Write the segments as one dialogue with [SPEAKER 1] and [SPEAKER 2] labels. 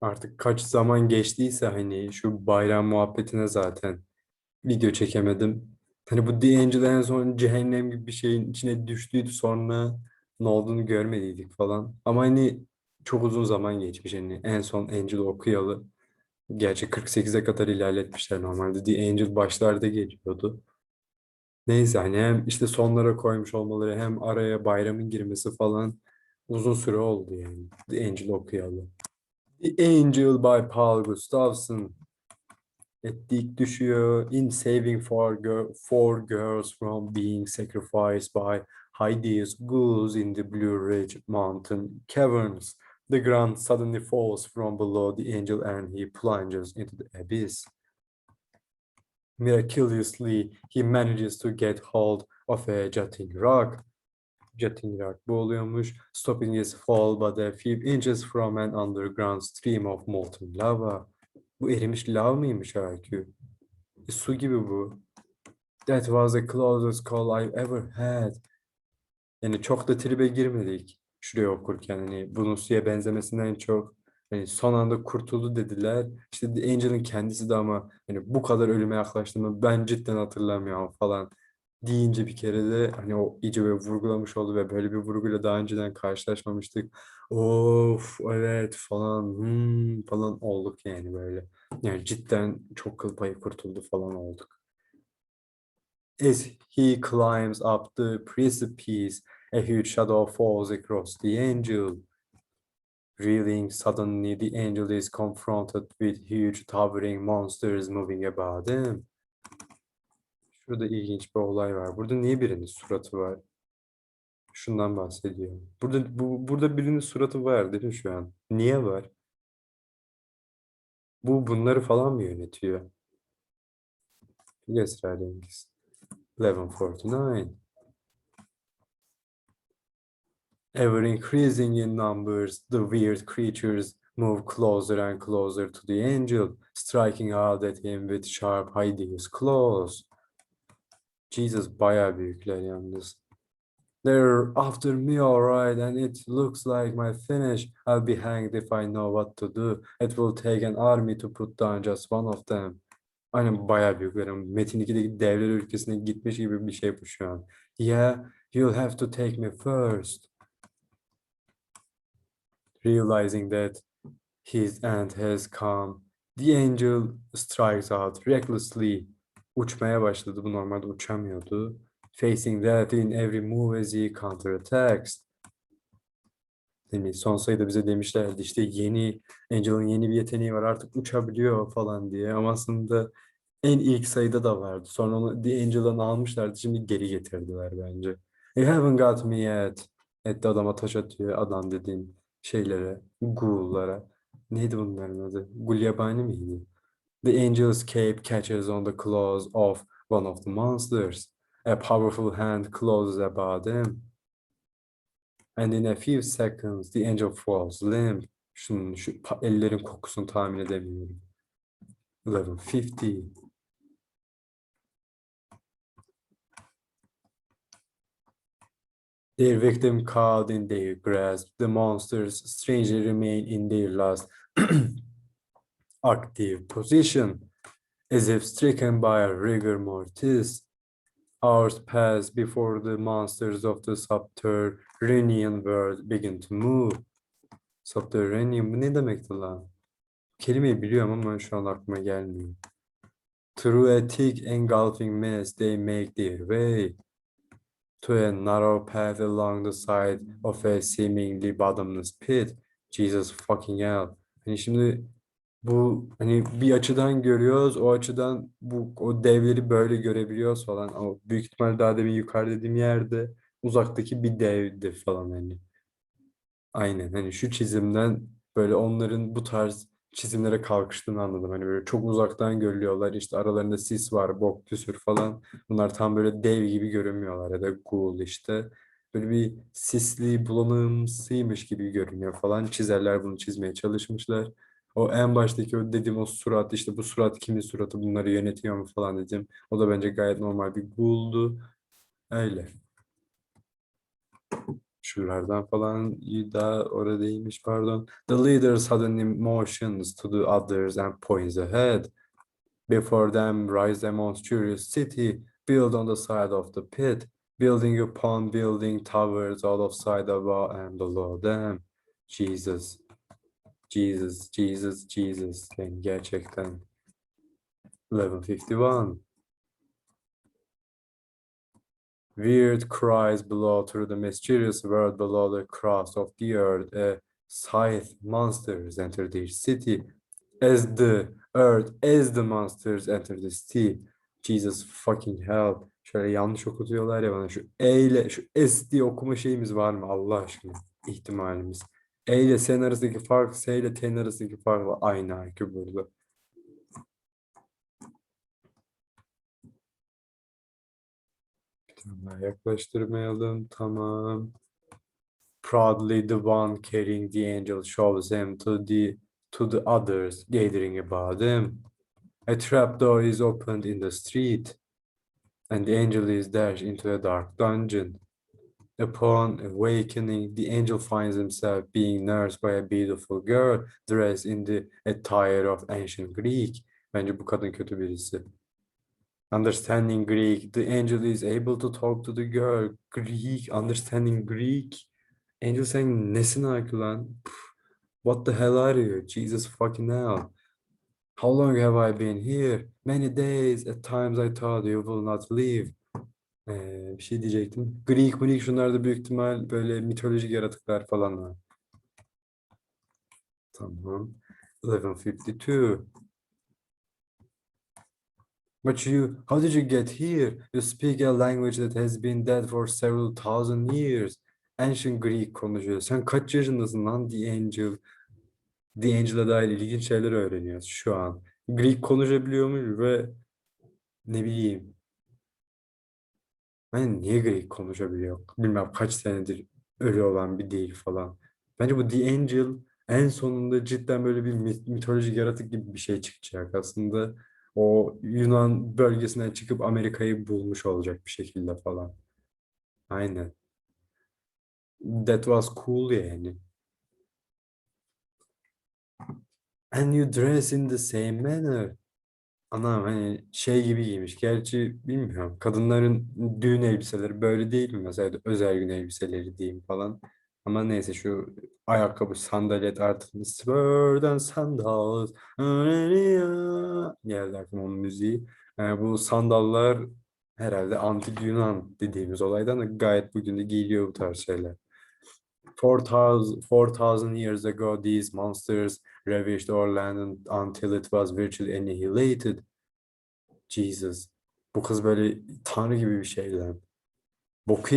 [SPEAKER 1] Artık kaç zaman geçtiyse hani şu bayram muhabbetine zaten video çekemedim. Hani bu The en son cehennem gibi bir şeyin içine düştüydü sonra ne olduğunu görmediydik falan. Ama hani çok uzun zaman geçmiş hani en son Angel okuyalı. Gerçi 48'e kadar ilerletmişler normalde. The Angel başlarda geliyordu. Neyse hani hem işte sonlara koymuş olmaları hem araya bayramın girmesi falan uzun süre oldu yani. The Angel okuyalı. The Angel by Paul Gustafson. Ettik düşüyor. In saving four, girl, four girls from being sacrificed by hideous ghouls in the Blue Ridge Mountain caverns. The ground suddenly falls from below the angel and he plunges into the abyss. Miraculously, he manages to get hold of a jutting rock. Jutting rock bu oluyormuş. Stopping his fall but a few inches from an underground stream of molten lava. Bu erimiş lav mıymış IQ? E, su gibi bu. That was the closest call I've ever had. Yani çok da tribe girmedik şuraya okurken. Hani bunun suya benzemesinden çok hani son anda kurtuldu dediler. İşte Angel'ın kendisi de ama hani bu kadar ölüme yaklaştığımı ben cidden hatırlamıyorum falan deyince bir kere de hani o iyice böyle vurgulamış oldu ve böyle bir vurguyla daha önceden karşılaşmamıştık. Of evet falan hmm, falan olduk yani böyle. Yani cidden çok kıl payı kurtuldu falan olduk. As he climbs up the precipice, a huge shadow falls across the angel. Reeling suddenly, the angel is confronted with huge towering monsters moving about him. Şurada ilginç bir olay var. Burada niye birinin suratı var? Şundan bahsediyor. Burada bu burada birinin suratı var değil mi şu an? Niye var? Bu bunları falan mı yönetiyor? Esrarengiz. 1149. Ever increasing in numbers, the weird creatures move closer and closer to the angel, striking out at him with sharp, hideous claws. Jesus bayağı büyükler yalnız. They're after me alright and it looks like my finish. I'll be hanged if I know what to do. It will take an army to put down just one of them. Aynen bayağı büyüklerim. Metin 2'deki devler ülkesine gitmiş gibi bir şey bu şu an. Yeah, you'll have to take me first. Realizing that his end has come, the angel strikes out recklessly. Uçmaya başladı. Bu normalde uçamıyordu. Facing death in every move as he counterattacks. Yani son sayıda bize demişlerdi işte yeni Angel'ın yeni bir yeteneği var artık uçabiliyor falan diye ama aslında en ilk sayıda da vardı. Sonra onu The Angel'dan almışlardı şimdi geri getirdiler bence. You haven't got me yet. Etti adama taş atıyor adam dediğin şeylere, ghoul'lara. Neydi bunların adı? Gulyabani miydi? The angel's cape catches on the claws of one of the monsters. A powerful hand closes about him. And in a few seconds, the angel falls limp. Şunun, şu ellerin kokusunu tahmin edemiyorum. 1150. Their victim caught in their grasp, the monsters strangely remain in their last active position, as if stricken by a rigor mortis. Hours pass before the monsters of the subterranean world begin to move. Subterranean bu ne demekti lan? Kelimeyi biliyorum ama şu an aklıma gelmiyor. Through a thick engulfing mess they make their way to a narrow path along the side of a seemingly bottomless pit. Jesus fucking hell. Hani şimdi bu hani bir açıdan görüyoruz, o açıdan bu o devleri böyle görebiliyoruz falan. Ama büyük ihtimal daha demin yukarı dediğim yerde uzaktaki bir devdi falan hani. Aynen hani şu çizimden böyle onların bu tarz çizimlere kalkıştığını anladım. Hani böyle çok uzaktan görülüyorlar. İşte aralarında sis var, bok püsür falan. Bunlar tam böyle dev gibi görünmüyorlar ya da ghoul işte. Böyle bir sisli, bulanımsıymış gibi görünüyor falan. Çizerler bunu çizmeye çalışmışlar. O en baştaki o dediğim o surat işte bu surat kimin suratı bunları yönetiyor mu falan dedim. O da bence gayet normal bir ghoul'du. Öyle. Şuralardan falan da orada pardon. The leader suddenly motions to the others and points ahead. Before them rise a monstrous city built on the side of the pit, building upon building towers all of side above and below them. Jesus. Jesus, Jesus, Jesus. Yani gerçekten. 1151. Weird cries below through the mysterious world below the crust of the earth. A scythe monsters enter their city. As the earth, as the monsters enter the city. Jesus fucking hell. Şöyle yanlış okutuyorlar ya bana. Şu E ile, şu S diye okuma şeyimiz var mı Allah aşkına? ihtimalimiz. E ile S'nin arasındaki fark, S ile T'nin arasındaki farkla aynı IQ burada. Daha yaklaştırmayalım. Tamam. Proudly the one carrying the angel shows him to the to the others gathering about him. A trapdoor is opened in the street, and the angel is dashed into a dark dungeon. Upon awakening, the angel finds himself being nursed by a beautiful girl dressed in the attire of ancient Greek. Bence bu kadın kötü birisi. Uh, understanding Greek, the angel is able to talk to the girl. Greek, understanding Greek. Angel saying nesin IQ lan? What the hell are you? Jesus fucking hell. How long have I been here? Many days. At times I thought you will not leave. Ee, bir şey diyecektim. Greek, Greek şunlar da büyük ihtimal böyle mitolojik yaratıklar falan var. Tamam. 1152. But you, how did you get here? You speak a language that has been dead for several thousand years. Ancient Greek konuşuyor. Sen kaç yaşındasın lan The Angel? The Angel'a dair ilginç şeyler öğreniyoruz şu an. Greek konuşabiliyormuş ve ne bileyim. Ben niye Greek konuşabiliyor? Bilmem kaç senedir ölü olan bir dil falan. Bence bu The Angel en sonunda cidden böyle bir mit- mitolojik yaratık gibi bir şey çıkacak. Aslında o Yunan bölgesinden çıkıp Amerika'yı bulmuş olacak bir şekilde falan. Aynen. That was cool yani. And you dress in the same manner. Anam hani şey gibi giymiş. Gerçi bilmiyorum. Kadınların düğün elbiseleri böyle değil mi? Mesela özel gün elbiseleri diyeyim falan. Ama neyse şu ayakkabı, sandalet artık Sword and sandals. Geldi aklıma onun müziği. Yani bu sandallar herhalde antik Yunan dediğimiz olaydan da gayet bugün de giyiliyor bu tarz şeyler. 4000 4000 years ago these monsters ravaged our land until it was virtually annihilated. Jesus. Bu kız böyle tanrı gibi bir şey lan. Boku.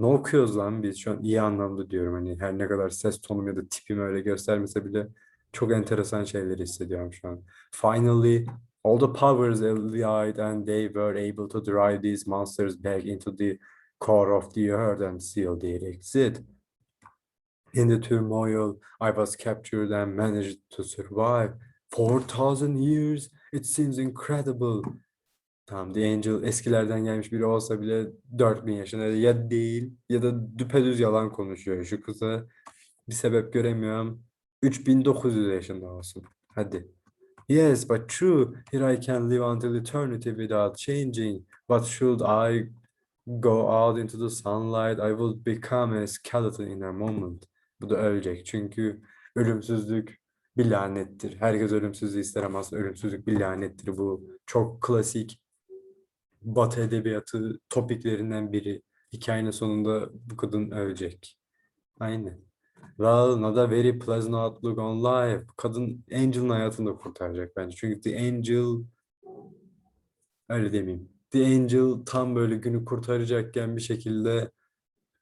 [SPEAKER 1] Ne okuyoruz lan biz şu an iyi anlamda diyorum. Hani her ne kadar ses tonum ya da tipim öyle göstermese bile çok enteresan şeyleri hissediyorum şu an. Finally, all the powers allied and they were able to drive these monsters back into the core of the earth and seal their exit. In the turmoil, I was captured and managed to survive. 4,000 years? It seems incredible. Tamam, The Angel eskilerden gelmiş biri olsa bile 4000 yaşında ya değil ya da düpedüz yalan konuşuyor. Şu kıza bir sebep göremiyorum. 3900 yaşında olsun. Hadi. Yes, but true. Here I can live until eternity without changing. But should I go out into the sunlight, I will become a skeleton in a moment. Bu da ölecek. Çünkü ölümsüzlük bir lanettir. Herkes ölümsüzlüğü ister ama aslında ölümsüzlük bir lanettir. Bu çok klasik Batı edebiyatı topiklerinden biri. Hikayenin sonunda bu kadın ölecek. Aynen. Well, not a very pleasant outlook on life. Kadın Angel'ın hayatını da kurtaracak bence. Çünkü The Angel öyle demeyeyim. The Angel tam böyle günü kurtaracakken bir şekilde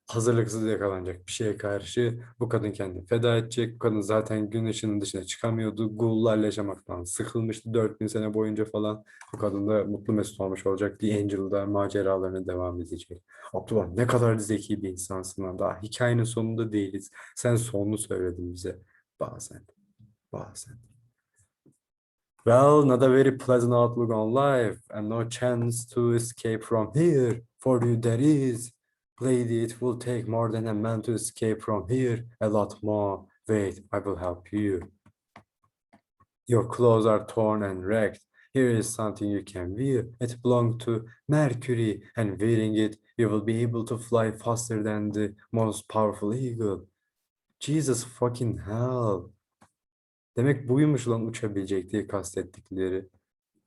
[SPEAKER 1] hazırlıksız yakalanacak bir şeye karşı bu kadın kendini feda edecek. Bu kadın zaten gün ışığının dışına çıkamıyordu. Gullarla yaşamaktan sıkılmıştı 4000 sene boyunca falan. Bu kadın da mutlu mesut olmuş olacak. The Angel'da maceralarına devam edecek. Abdullah ne kadar zeki bir insansın lan. Daha hikayenin sonunda değiliz. Sen sonunu söyledin bize. Bazen. Bazen. Well, not a very pleasant outlook on life and no chance to escape from here. For you there is. Lady, it will take more than a man to escape from here. A lot more. Wait, I will help you. Your clothes are torn and wrecked. Here is something you can wear. It belonged to Mercury, and wearing it, you will be able to fly faster than the most powerful eagle. Jesus fucking hell. Demek buymuş lan uçabilecek diye kastettikleri.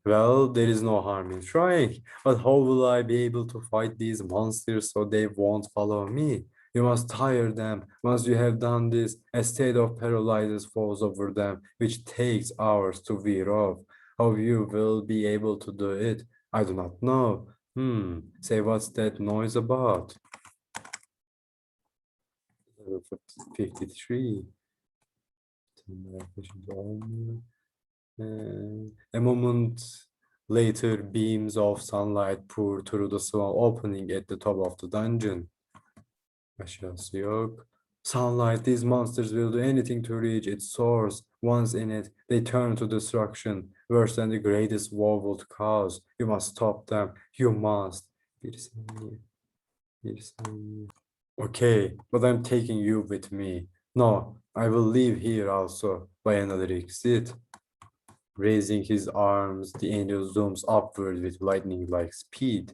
[SPEAKER 1] Well, there is no harm in trying, but how will I be able to fight these monsters so they won't follow me? You must tire them. Once you have done this, a state of paralysis falls over them, which takes hours to wear off. How you will be able to do it, I do not know. Hmm, say what's that noise about? 53. A moment later, beams of sunlight pour through the small opening at the top of the dungeon. Aşağısı yok. Sunlight, these monsters will do anything to reach its source. Once in it, they turn to destruction, worse than the greatest war would cause. You must stop them. You must. Bir saniye. Bir saniye. Okay, but I'm taking you with me. No, I will leave here also by another exit. Raising his arms, the angel zooms upward with lightning-like speed.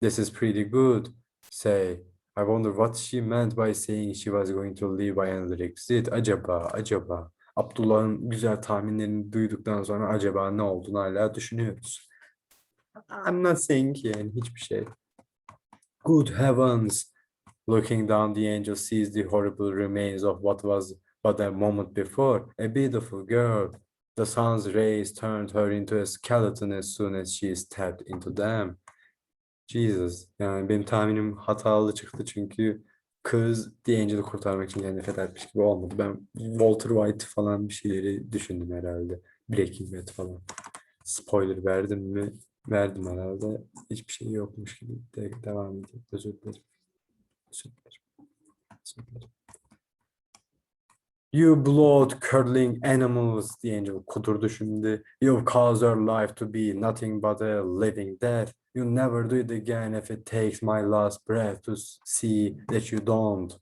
[SPEAKER 1] This is pretty good. Say, I wonder what she meant by saying she was going to leave by another exit. Acaba, acaba. Abdullah'ın güzel tahminlerini duyduktan sonra acaba ne olduğunu hala düşünüyoruz. I'm not saying yani hiçbir şey. Good heavens! Looking down, the angel sees the horrible remains of what was but a moment before, a beautiful girl. The sun's rays turned her into a skeleton as soon as she stepped into them. Jesus. Yani benim tahminim hatalı çıktı çünkü kız The Angel'ı kurtarmak için kendini feda etmiş gibi olmadı. Ben Walter White falan bir şeyleri düşündüm herhalde. Breaking Bad falan. Spoiler verdim mi? Verdim herhalde. Hiçbir şey yokmuş gibi de devam edeyim. Özür dilerim. Özür dilerim. Özür dilerim. You blood curdling animals, the angel kudurdu şimdi. You cause her life to be nothing but a living death. You never do it again if it takes my last breath to see that you don't.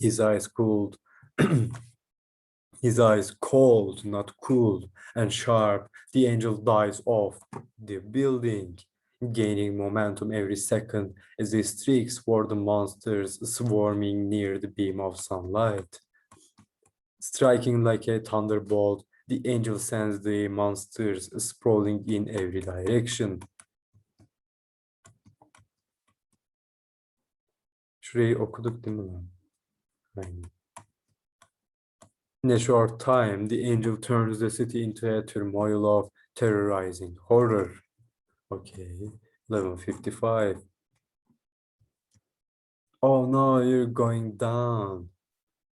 [SPEAKER 1] His eyes cooled. His eyes cold, not cool, and sharp. The angel dies off the building, gaining momentum every second as he streaks for the monsters swarming near the beam of sunlight. Striking like a thunderbolt, the angel sends the monsters sprawling in every direction. Şurayı okuduk değil mi lan? In a short time, the angel turns the city into a turmoil of terrorizing horror. Okay, 11.55. Oh no, you're going down.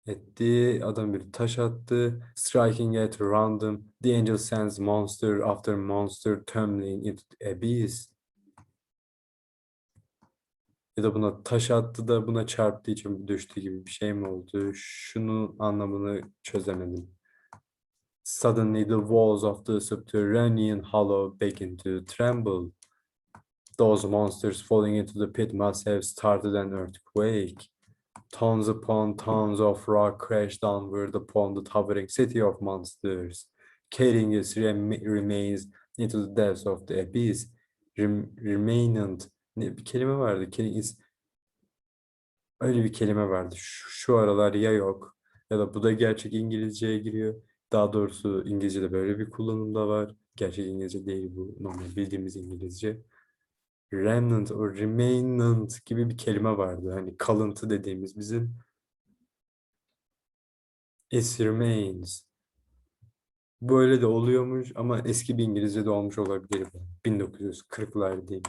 [SPEAKER 1] Etti, adam bir taş attı. Striking at random, the angel sends monster after monster tumbling into the abyss. Ya da buna taş attı da buna çarptığı için düştü gibi bir şey mi oldu? Şunun anlamını çözemedim. Suddenly the walls of the subterranean hollow begin to tremble. Those monsters falling into the pit must have started an earthquake. Tons upon tons of rock crash downward upon the towering city of monsters, carrying its rem- remains into the depths of the abyss. Rem- remanent ne bir kelime vardı. İs- Öyle bir kelime vardı. Şu, şu aralar ya yok ya da bu da gerçek İngilizceye giriyor. Daha doğrusu İngilizce'de böyle bir kullanımda var. Gerçek İngilizce değil bu. Normal bildiğimiz İngilizce. Remnant or remainant gibi bir kelime vardı. Hani kalıntı dediğimiz bizim. It remains. Böyle de oluyormuş ama eski bir İngilizce'de olmuş olabilir. bu. 1940'lar diyeyim.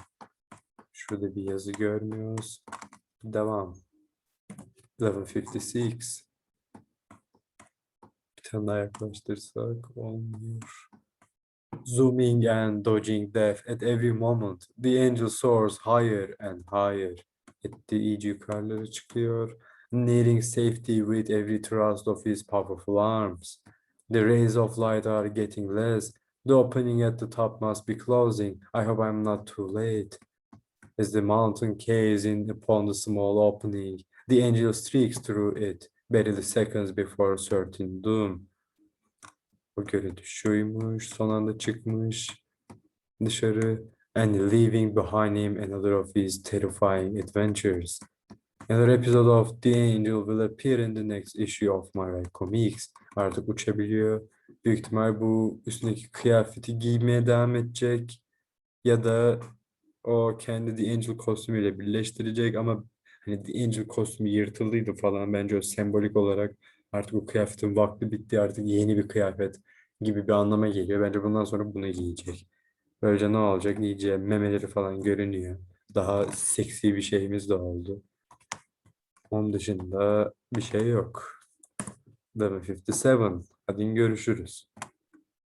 [SPEAKER 1] Şurada bir yazı görmüyoruz. Devam. Level 56. Bir tane daha yaklaştırsak olmuyor. Zooming and dodging death at every moment. The angel soars higher and higher. Etti iyice yukarılara çıkıyor. Nearing safety with every thrust of his powerful arms. The rays of light are getting less. The opening at the top must be closing. I hope I'm not too late. As the mountain caves in upon the small opening, the angel streaks through it, barely seconds before certain doom. O göre düşüyormuş, son anda çıkmış dışarı and leaving behind him another of his terrifying adventures. Another episode of The Angel will appear in the next issue of My Comics. Artık uçabiliyor. Büyük ihtimal bu üstündeki kıyafeti giymeye devam edecek. Ya da o kendi The Angel kostümüyle birleştirecek ama hani The Angel kostümü yırtıldıydı falan. Bence o sembolik olarak artık o kıyafetin vakti bitti artık yeni bir kıyafet gibi bir anlama geliyor. Bence bundan sonra bunu giyecek. Böylece ne olacak? İyice memeleri falan görünüyor. Daha seksi bir şeyimiz de oldu. Onun dışında bir şey yok. Level 57. Hadi görüşürüz.